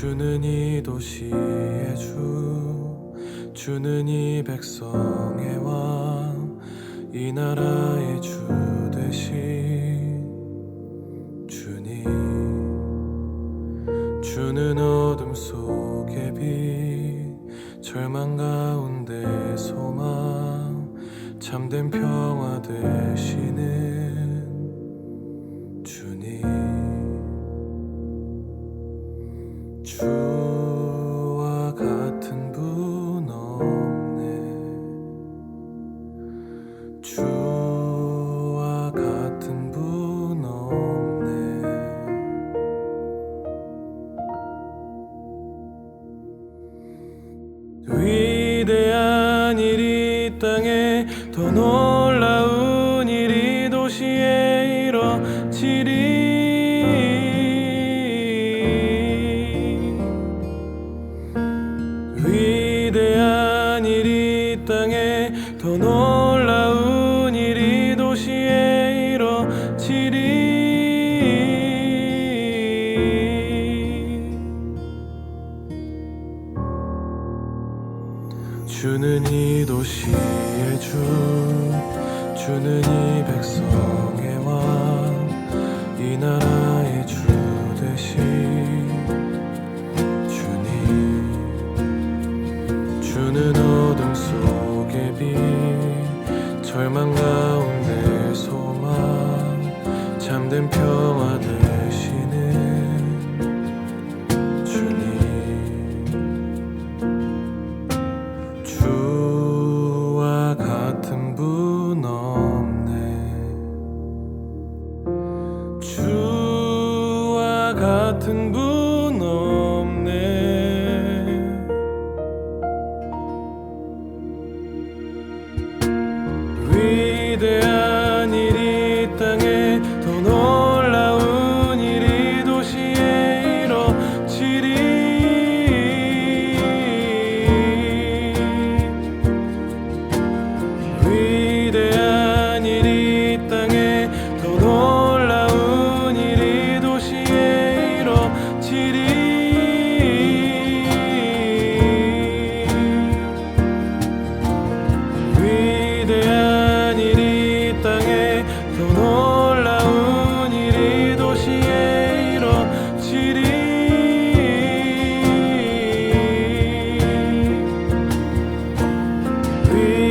주는 이 도시의 주 주는 이 백성의 왕. 이 나라의 주 되신 주님 주는 어둠 속의 빛 절망 가운데 소망 참된 평화 되 위대한 일이 땅에 더 놀라운 일이 도시에 이뤄지리. 위대한 일이 땅에 더 놀라운 주는 이 도시의 주 주는 이 백성의 왕 이 나라의 주 되신 주님. 주는 어둠 속의 빛 절망 가운데 소망 참된 평화 되 같은 분 peace.